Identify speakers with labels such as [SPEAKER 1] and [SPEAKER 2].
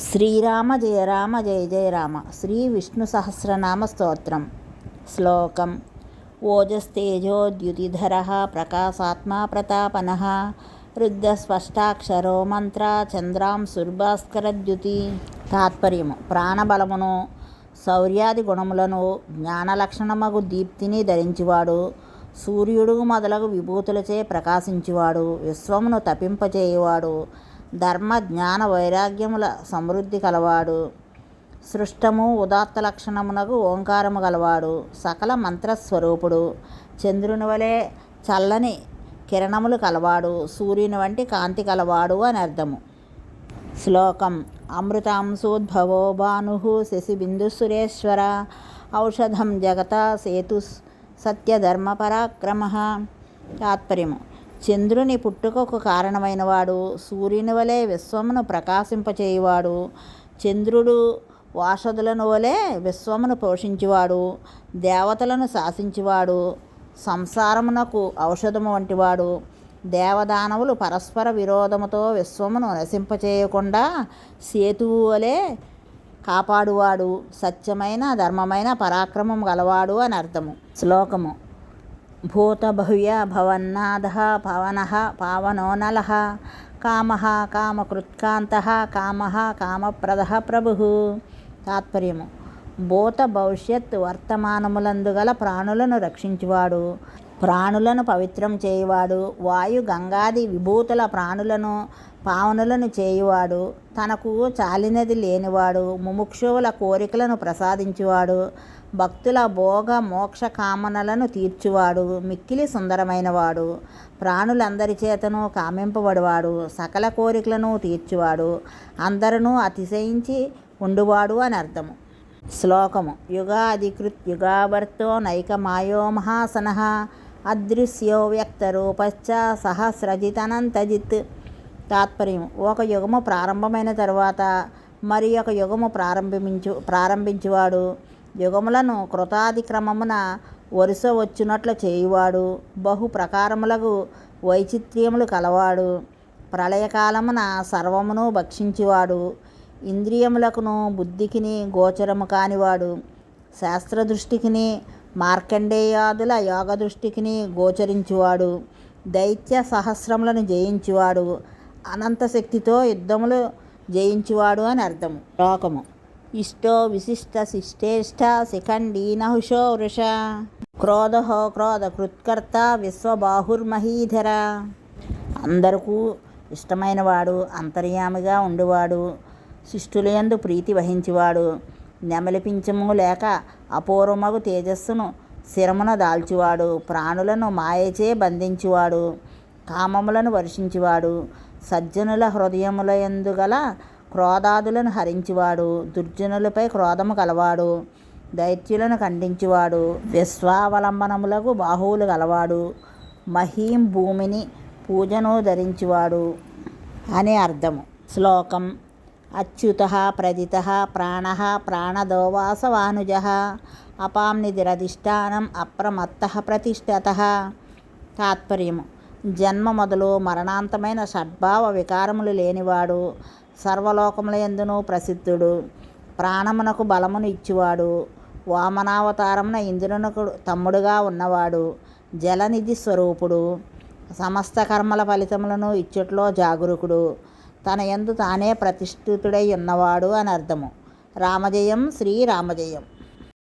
[SPEAKER 1] శ్రీరామ జయ రామ జయ జయ రామ. శ్రీ విష్ణు సహస్రనామ స్తోత్రం. శ్లోకం. ఓజస్తేజోద్యుతిధర ప్రకాశాత్మా ప్రతాపన. రుద్రస్పష్టాక్షరో మంత్ర చంద్రాంశుర్భాస్కరద్యుతి తాత్పర్యము. ప్రాణబలమును శౌర్యాది గుణములను జ్ఞానలక్షణమగు దీప్తిని ధరించువాడు. సూర్యుడు మొదలగు విభూతులచే ప్రకాశించువాడు. విశ్వమును తపింపచేయువాడు. ధర్మ జ్ఞాన వైరాగ్యముల సమృద్ధి కలవాడు. సృష్టము ఉదాత్త లక్షణమునకు ఓంకారము గలవాడు. సకల మంత్రస్వరూపుడు. చంద్రుని వలె చల్లని కిరణములు కలవాడు. సూర్యుని వంటి కాంతి కలవాడు అని అర్థము. శ్లోకం. అమృతాంశోద్భవో భాను శశిబిందుసురేశ్వర ఔషధం జగత సేతు సత్యధర్మపరాక్రమ తాత్పర్యము. చంద్రుని పుట్టుకకు కారణమైనవాడు సూర్యుని వలె విశ్వమును ప్రకాశింపచేయువాడు చంద్రుడు వాషధులను వలె విశ్వమును పోషించువాడు దేవతలను శాసించువాడు సంసారమునకు ఔషధము వంటివాడు దేవదానవులు పరస్పర విరోధముతో విశ్వమును నశింపచేయకుండా సేతువు వలె కాపాడువాడు సత్యమైన ధర్మమైన పరాక్రమం గలవాడు అని అర్థము. శ్లోకము. భూతభవ్య భవన్నాథ పవన పావనోనల కామ కామకృత్కాంత కామ కామప్రద ప్రభు తాత్పర్యము భూత భవిష్యత్ వర్తమానములందు గల ప్రాణులను రక్షించువాడు। ప్రాణులను పవిత్రం చేయువాడు. వాయు గంగాది విభూతుల ప్రాణులను పావనులను చేయువాడు. తనకు చాలినది లేనివాడు. ముముక్షువుల కోరికలను ప్రసాదించువాడు. భక్తుల భోగ మోక్ష కామనలను తీర్చువాడు. మిక్కిలి సుందరమైనవాడు. ప్రాణులందరి చేతను కామింపబడివాడు. సకల కోరికలను తీర్చువాడు. అందరూ అతిశయించి ఉండువాడు అని అర్థము. శ్లోకము. యుగాధికృత్ యుగావర్తో నైకమాయో మహాసన అదృశ్యో వ్యక్తరూపశ్చ సహస్రజితనంతజిత్. తాత్పర్యం ఒక యుగము ప్రారంభమైన తర్వాత మరి ఒక యుగము ప్రారంభించు ప్రారంభించువాడు. యుగములను కృతాదిక్రమమున వరుస వచ్చినట్లు చేయువాడు. బహు ప్రకారములకు వైచిత్ర్యములు కలవాడు. ప్రళయకాలమున సర్వమును భక్షించువాడు. ఇంద్రియములకును బుద్ధికిని గోచరము కానివాడు. శాస్త్రదృష్టికిని మార్కండేయాదుల యోగ దృష్టికిని గోచరించువాడు. దైత్య సహస్రములను జయించువాడు. అనంత శక్తితో యుద్ధములు జయించువాడు అని అర్థము. లోకము. ఇష్టో విశిష్ట శిష్టేష్ట శిఖండీనహుషో వృష. క్రోధహో క్రోధ కృత్కర్త విశ్వబాహుర్మహీధర. అందరకు ఇష్టమైనవాడు అంతర్యామిగా ఉండువాడు. శిష్టులయందు ప్రీతి వహించేవాడు. నెమలిపించము లేక అపూర్వమగు తేజస్సును శిరమున దాల్చువాడు. ప్రాణులను మాయచే బంధించువాడు. కామములను వర్షించువాడు. సజ్జనుల హృదయముల ఎందు గల క్రోధాదులను హరించువాడు. దుర్జనులపై క్రోధము కలవాడు. దైత్యులను ఖండించువాడు. విశ్వావలంబనములకు బాహువులు గలవాడు. మహీం భూమిని పూజను ధరించువాడు అని అర్థము. శ్లోకం అచ్యుత ప్రదిత ప్రాణ ప్రాణదోవాసవానుజ అపాం నిధిరధిష్టానం అప్రమత్త ప్రతిష్టత. తాత్పర్యము. జన్మ మొదలు మరణాంతమైన షడ్భావ వికారములు లేనివాడు సర్వలోకముల ఎందును ప్రసిద్ధుడు ప్రాణమునకు బలమును ఇచ్చువాడు వామనావతారమున ఇంద్రునకు తమ్ముడుగా ఉన్నవాడు జలనిధి స్వరూపుడు సమస్త కర్మల ఫలితములను ఇచ్చుట్లో జాగరూకుడు తన ఎందు తానే ప్రతిష్ఠితుడై ఉన్నవాడు అని అర్థము. రామజయం శ్రీ రామజయం.